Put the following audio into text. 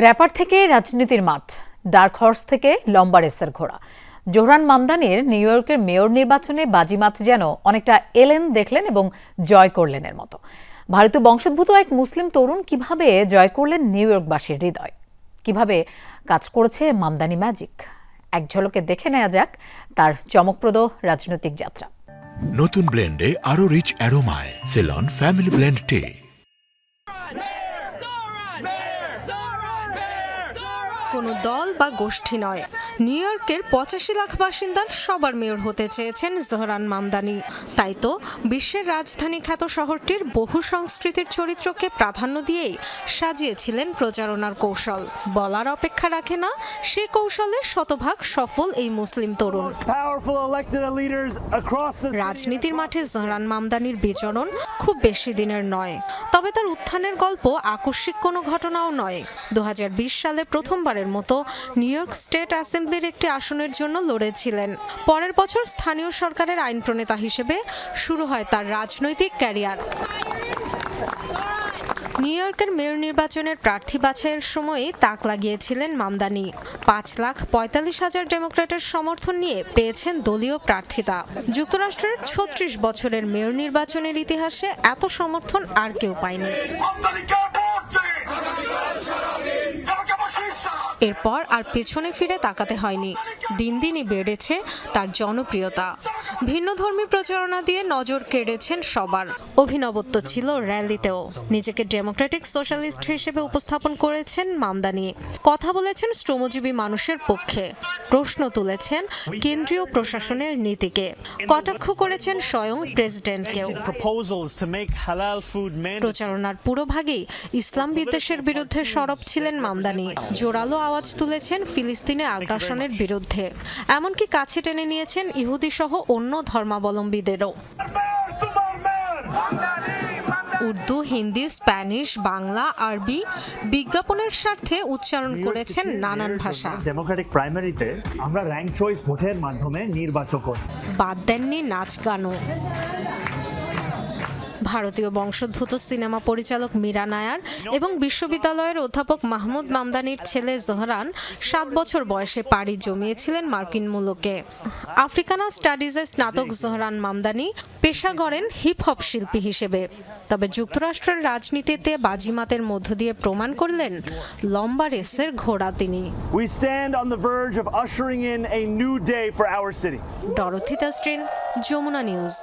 Wrapper থেকে রাজনীতির মাঠ, ডার্ক হর্স থেকে লম্বা রেসের ঘোড়া। জোহরান মামদানির নিউ ইয়র্কের মেয়র নির্বাচনে বাজিমাত যেন অনেকটা এলেন দেখলেন এবং জয় করলেন এর মতো। ভারতীয় বংশোদ্ভূত এক মুসলিম তরুণ কীভাবে জয় করলেন নিউ ইয়র্কবাসীর হৃদয়? কীভাবে কাজ করেছে মামদানি ম্যাজিক? এক ঝলকে দেখে নেওয়া যাক তার চমকপ্রদ রাজনৈতিক যাত্রা। নতুন ব্লেন্ডে আরও রিচ অ্যারোমায়, সেলন, ফ্যামিলি ব্লেন্ড টে। কোনো দল বা গোষ্ঠী নয়। নিউ ইয়র্কের পঁচাশি লাখ বাসিন্দার সবার মেয়র হতে চেয়েছেন জোহরান মামদানি। তাই তো বিশ্বের রাজধানী খ্যাত শহরটির বহু সংস্কৃতির চরিত্রকে প্রাধান্য দিয়েই সাজিয়েছিলেন প্রচারণার কৌশল। বলার অপেক্ষা রাখে না সে কৌশলে শতভাগ সফল এই মুসলিম তরুণ। রাজনীতির মাঠে জহরান মামদানির বিচরণ খুব বেশি দিনের নয়। তবে তার উত্থানের গল্প আকস্মিক কোনো ঘটনাও নয়। দু সালে প্রথমবারের মতো নিউ ইয়র্ক স্টেট অ্যাসেম্বলির একটি আসনের জন্য লড়েছিলেন। পরের বছর স্থানীয় সরকারের আইন প্রণেতা হিসেবে শুরু হয় তার রাজনৈতিক ক্যারিয়ার। নিউ ইয়র্কের মেয়র নির্বাচনের প্রার্থী বাছাইয়ের সময়ই তাক লাগিয়েছিলেন মামদানি। পাঁচ লাখ পঁয়তাল্লিশ হাজার ডেমোক্র্যাটের সমর্থন নিয়ে পেয়েছেন দলীয় প্রার্থিতা। যুক্তরাষ্ট্রের ছত্রিশ বছরের মেয়র নির্বাচনের ইতিহাসে এত সমর্থন আর কেউ পায়নি। এরপর আর পেছনে ফিরে তাকাতে হয়নি। দিন দিনই বেড়েছে তার জনপ্রিয়তা। ভিন্ন ধর্মী প্রচারণা দিয়ে নজর কেড়েছেন সবার। অভিনবত্ব ছিল র্যালিতেও। নিজেকে ডেমোক্রেটিক সোশ্যালিস্ট হিসেবে উপস্থাপন করেছেন মামদানি। কথা বলেছেন শ্রমজীবী মানুষের পক্ষে। প্রশ্ন তুলেছেন কেন্দ্রীয় প্রশাসনের নীতিকে। কটাক্ষ করেছেন স্বয়ং প্রেসিডেন্টকেও. প্রচারণার পুরোভাগেই ইসলাম বিদ্বেষের বিরুদ্ধে সরব ছিলেন মামদানি। জোরালো আওয়াজ তুলেছেন ফিলিস্তিনে আগ্রাসনের বিরুদ্ধে। এমনকি কাছে টেনে নিয়েছেন ইহুদি সহ অন্য ধর্মাবলম্বীদেরও। উর্দু হিন্দি স্প্যানিশ বাংলা আরবি বিজ্ঞাপনের স্বার্থে উচ্চারণ করেছেন নানান ভাষা। ডেমোক্রেটিক প্রাইমারিতে আমরা র্যাঙ্ক চয়েস ভোটের মাধ্যমে নির্বাচন করি বাদ দেননি নাচ গানও। ভারতীয় বংশোদ্ভূত সিনেমা পরিচালক মীরা নায়ার এবং বিশ্ববিদ্যালয়ের অধ্যাপক মাহমুদ মামদানির ছেলে জোহরান সাত বছর বয়সে পাড়ি জমিয়েছিলেন মার্কিন মূলকে। আফ্রিকানা স্টাডিজের স্নাতক জোহরান মামদানি পেশা গড়েন হিপ হপ শিল্পী হিসেবে। তবে যুক্তরাষ্ট্রের রাজনীতিতে বাজিমাতের মধ্য দিয়ে প্রমাণ করলেন লম্বা রেসের ঘোড়া তিনি। We stand on the verge of ushering in a new day for our city. Dorothy তাস্ট্রিন Jamuna news.